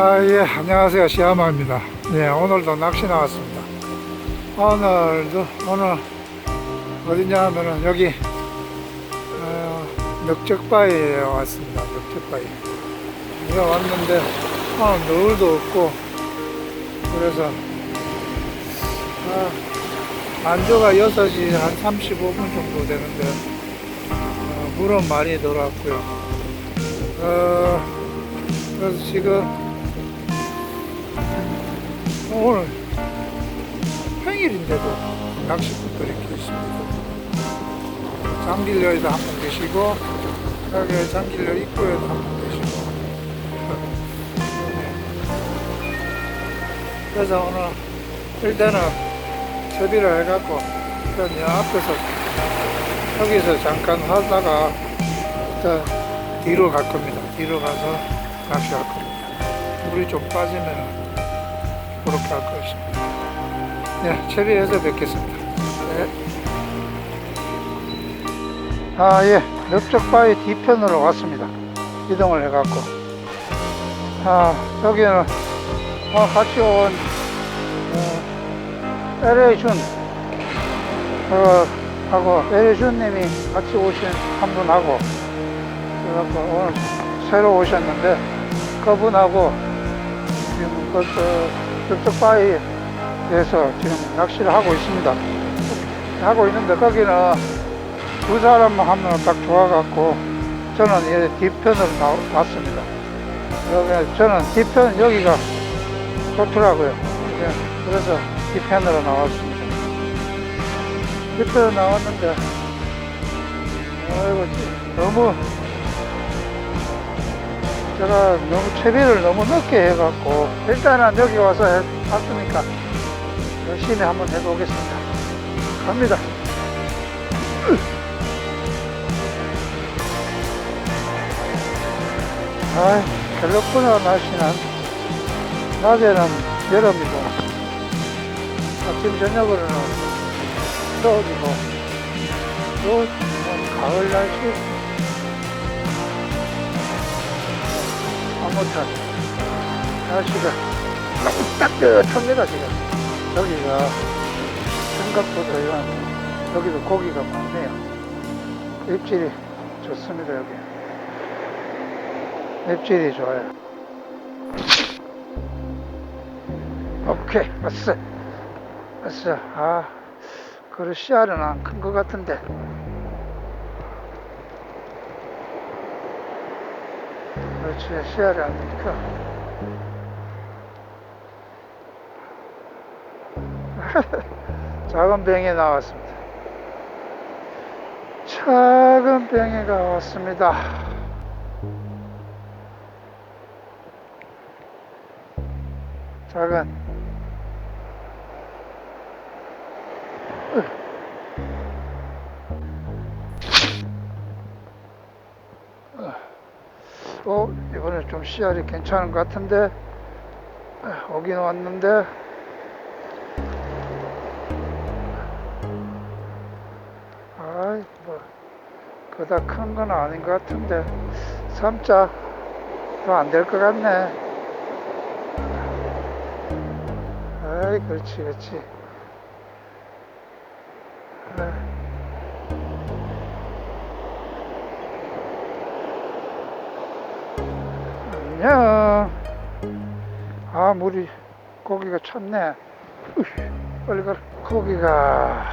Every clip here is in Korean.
아, 예, 안녕하세요. 시아마입니다. 예, 오늘도 낚시 나왔습니다. 오늘도, 오늘 어디냐 하면은 여기, 어, 넉적바위에 왔습니다. 넉적바위. 제가 왔는데, 오늘 노을도 없고, 그래서, 아, 안조가 6시 한 35분 정도 되는데, 어, 물은 많이 들어왔고요. 어, 그래서 지금 오늘 평일인데도 낚시꾼들이 계십니다. 장길려에도 한분 계시고 여기 장길려 입구에도 한분 계시고 그래서 오늘 일단은 채비를 해갖고 일단 여 앞에서 여기서 잠깐 하다가 일단 뒤로 갈 겁니다. 뒤로 가서 낚시할 겁니다. 물이 좀 빠지면 그렇게 할 것입니다. 네, 채비해서 뵙겠습니다. 네. 아, 예. 넓적바위 뒤편으로 왔습니다. 이동을 해갖고. 아, 여기는, 어, 같이 온, 어, LA 준, 어, 하고, LA 준님이 같이 오신 한 분하고, 그래갖고 오늘 새로 오셨는데, 그분하고, 지금 그, 저, 넓적바위에서 지금 낚시를 하고 있습니다. 하고 있는데, 거기는 두 사람만 하면 딱 좋아갖고 저는 이 뒤편으로 나, 왔습니다. 여기 저는 뒤편 여기가 좋더라고요. 예, 그래서 뒤편으로 나왔습니다. 뒤편으로 나왔는데 아이고 너무 제가 너무 채비를 너무 늦게 해갖고 일단은 여기 와서 해, 왔으니까 열심히 한번 해보겠습니다. 갑니다. 아, 갤럭구나 날씨는 낮에는 여름이고 아침 저녁으로는 겨울이고 또 가을 날씨 아무튼 날씨가 너무 따뜻합니다 지금 여기가 생각보다 여기도 고기가 많네요 입질이 좋습니다 여기 맵질이 좋아요. 오케이, 왔어. 왔어. 아, 그릇 씨알은 안 큰 것 같은데. 그렇지, 씨알이 안 커. 작은 병이 나왔습니다. 작은 병이가 왔습니다. 작은 씨알이 괜찮은 것 같은데 오긴 왔는데. 아이 뭐 그다 큰 건 아닌 것 같은데. 삼자 더안 될 것 같네. 아이 그렇지 그렇지 안녕 아 물이 고기가 찼네. 빨리 가라. 고기가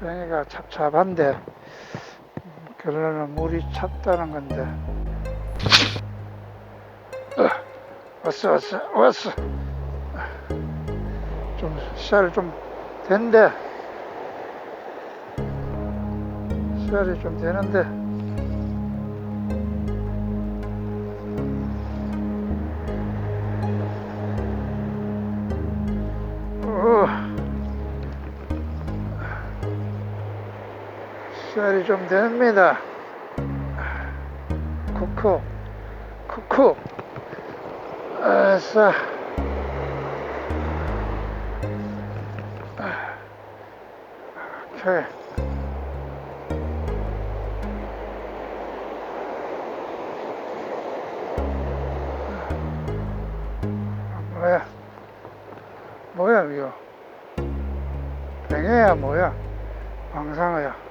뱅이가 찹찹한데 음, 결론은 물이 찼다는 건데. 어, 왔어 왔어 왔어. 좀 씨알이 좀 된대. 씨알이 좀 되는데 씨알이 좀 됩니다 쿠쿠 쿠쿠 아싸 오케이. 뭐야? 뭐야 이거? 뱅에야 뭐야? 방상어야.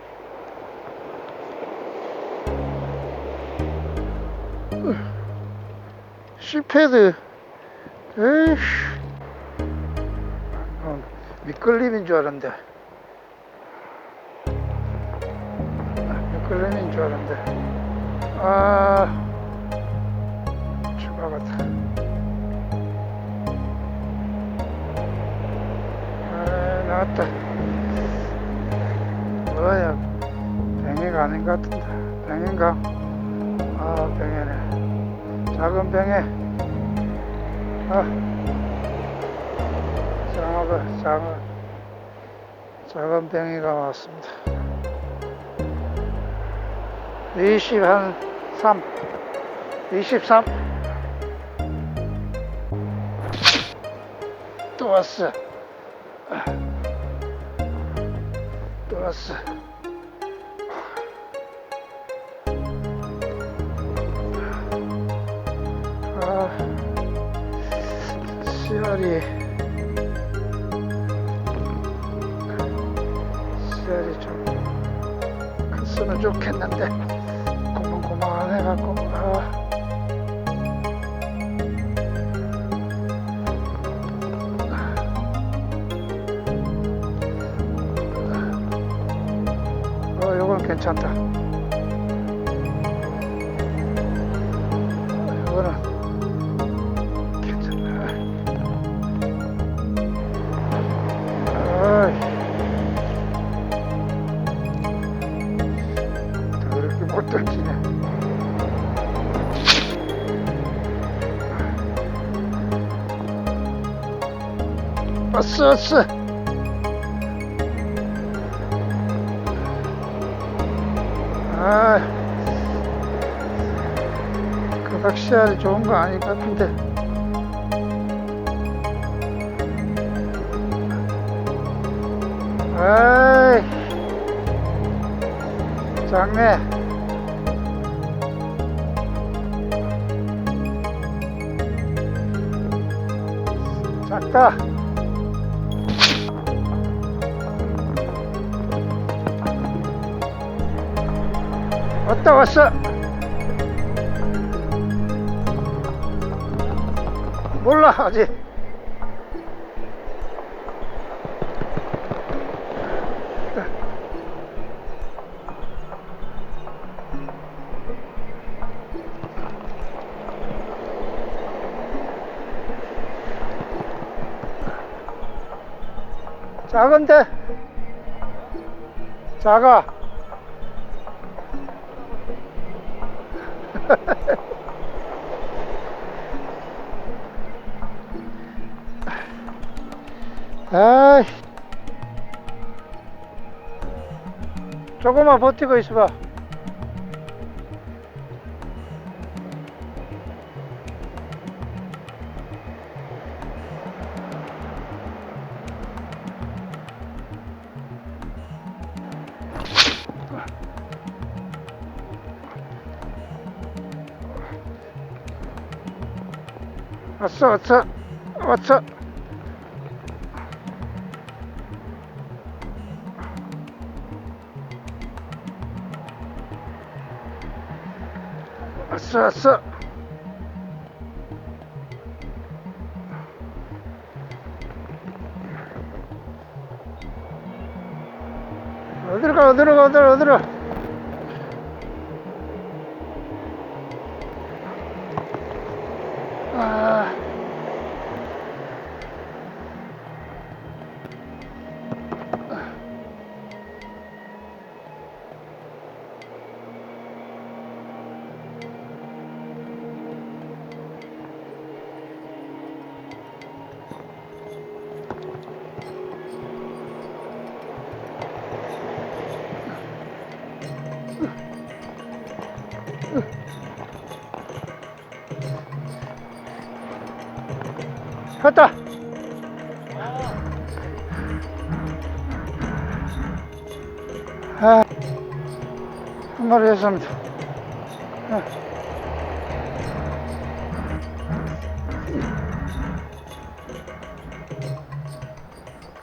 시패드 에이씨. 어, 미끌림인 줄 알았는데. 미끌림인 줄 알았는데. 아 죽어갔다. 아 나왔다. 뭐야 뱅이가 아닌 것 같은데. 뱅인가? 아 뱅이네 작은 뱅에 아, 장어가, 장어, 작은 뱅이가 왔습니다. 23, 23. 또 왔어. 아, 또 왔어. 씨알이 씨알이 좀 컸으면 좋겠는데 고만고만 해갖고 아. 어, 이건 괜찮다. 이거는 왔어, 왔어. 아, 그닥 씨알이 좋은 거 아닌 것 같은데. 아이 작네 작다 왔다 왔어. 몰라 아직. 작은데? 작아 아이. 조금만 버티고 있어봐. 왔어 왔어. 왔어 왔어 왔어. 어디로 가 어디로 가 어디로 어디로 아 갔다. 아, 한 마리 했습니다. 아.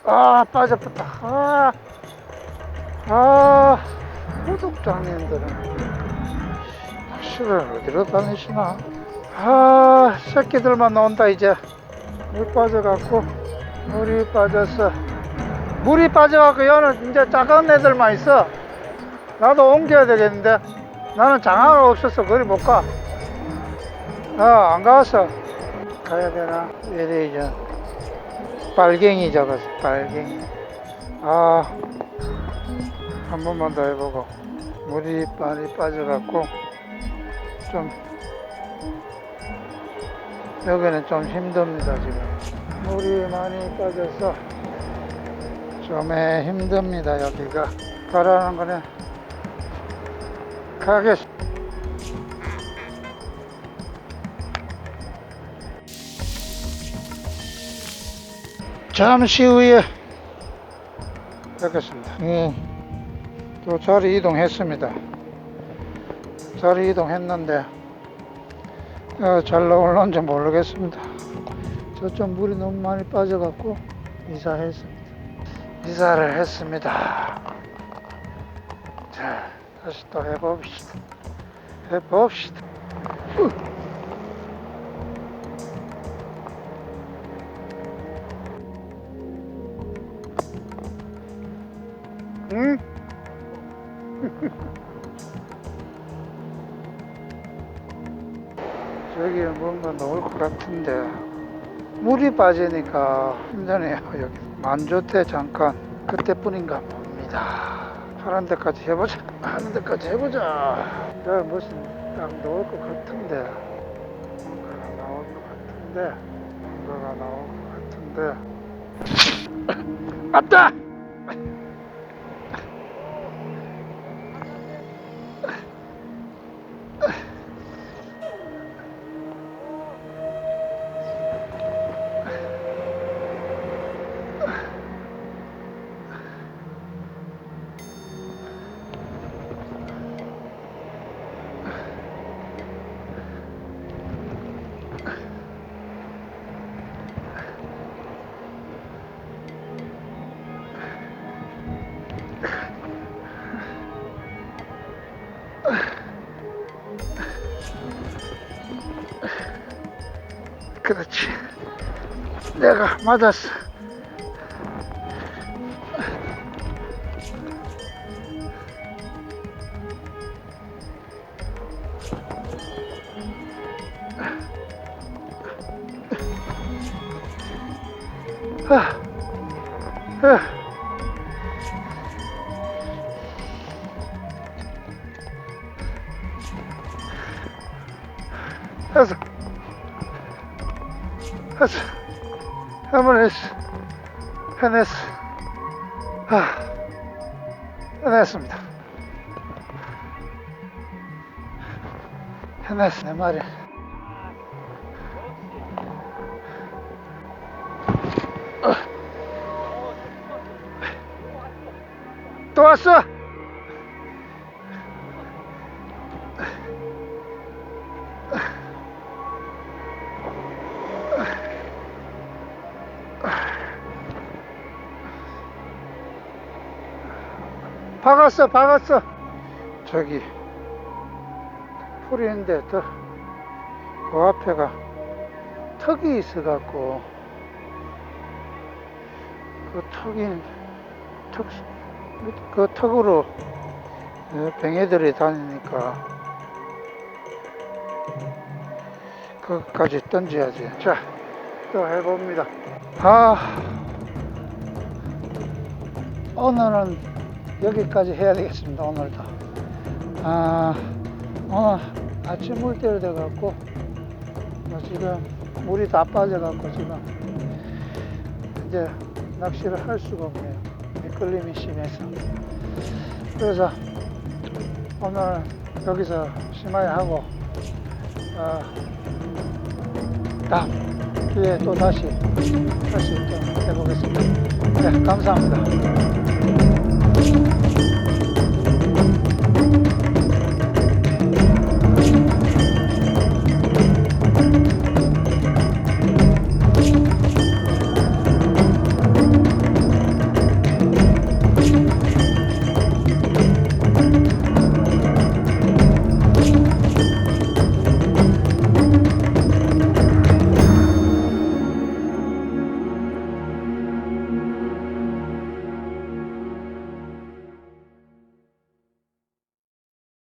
아 빠져붙다 아, 아 구독자님들은 낚시를 어디로 다니시나 아 새끼들만 나온다 이제 물 빠져갖고 물이 빠졌어. 물이 빠져갖고 여는 이제 작은 애들만 있어. 나도 옮겨야 되겠는데 나는 장화가 없어서 거리 못가. 아안 가서. 가야 되나? 이래 이제. 빨갱이 잡았어 빨갱이. 아 한 번만 더 해보고. 물이 많이 빠져갖고 좀 여기는 좀 힘듭니다 지금 물이 많이 빠져서 좀에 힘듭니다 여기가 가라는 거네 가겠 잠시 후에 뵙겠습니다. 예, 또 자리 이동했습니다. 자리 이동했는데 어, 잘 나올는지 모르겠습니다. 저쪽 물이 너무 많이 빠져갖고 이사했습니다. 이사를 했습니다. 자, 다시 또 해봅시다. 해봅시다. 같은데 물이 빠지니까 힘드네요 여기. 만조태 잠깐 그때뿐인가 봅니다. 하는 데까지 해보자. 하는 데까지 해보자. 야 무슨 딱 나올 것 같은데? 뭔가가 나올 것 같은데? 뭔가가 나올 것 같은데? 맞다 내가 맞았 해냈어. 아, 해냈습니다. 해냈어, 내 말이. 또 왔어! 박았어, 박았어. 저기, 풀이 있는데, 더, 그 앞에가 턱이 있어갖고, 그 턱이, 턱, 그 턱으로 어, 뱅에들이 다니니까, 그것까지 던져야지. 자, 또 해봅니다. 아, 오늘은 여기까지 해야 되겠습니다 오늘도 아 오늘 아침 물때를 돼 갖고 뭐 지금 물이 다 빠져 갖고 지금 이제 낚시를 할 수가 없네요. 미끌림이 심해서. 그래서 오늘 여기서 심하게 하고 어, 다음 기회에 또 다시 할 수 있도록 해보겠습니다. 네 감사합니다